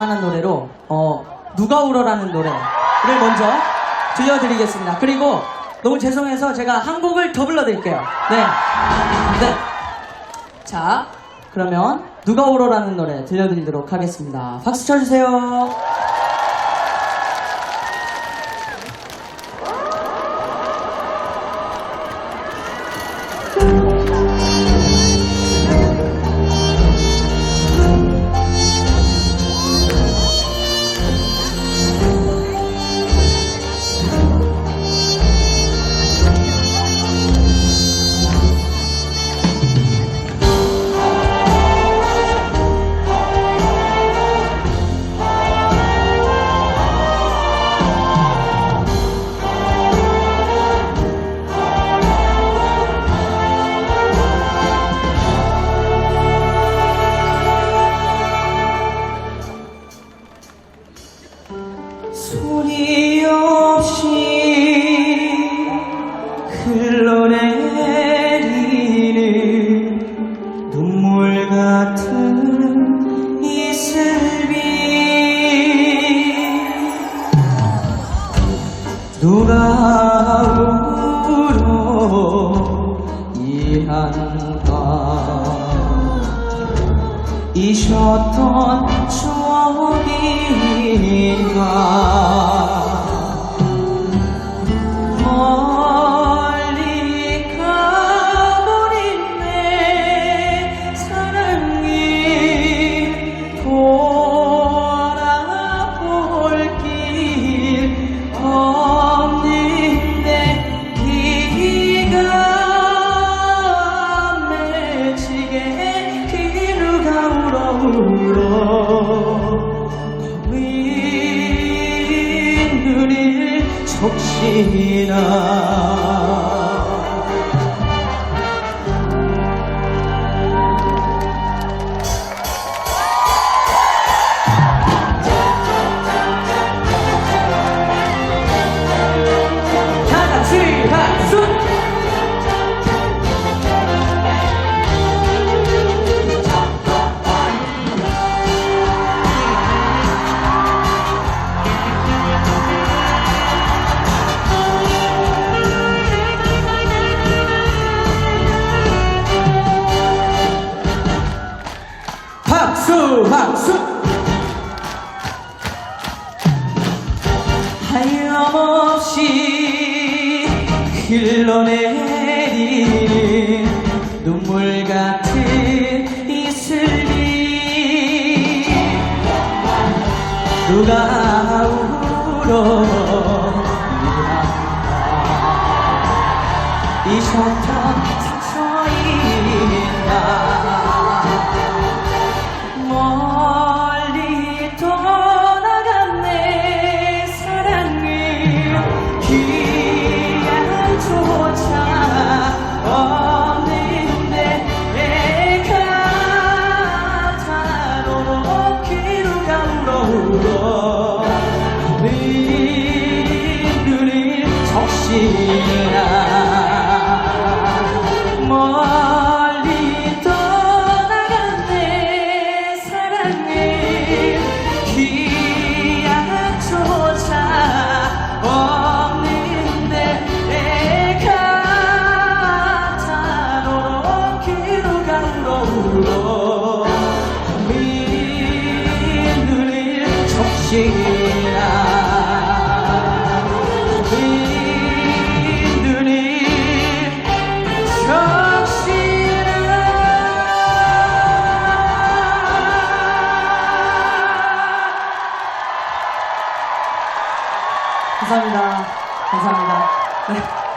하는 노래로 어 누가 울어라는 노래를 먼저 들려드리겠습니다. 그리고 너무 죄송해서 제가 한 곡을 더 불러드릴게요. 네. 네. 자, 그러면 누가 울어라는 노래 들려드리도록 하겠습니다. 박수 쳐주세요. 누가 울어 이 한밤 잊었던 추억 울어 거민 눈을 적시나 흘러내리는 눈물 같은 이슬이 누가 울어 잊었던 적시나 멀리 떠나간 내 사랑을 기약조차 없는데 내가 다도록 기루가 울어 울어 네 눈을 적시 감사합니다. 감사합니다. 네.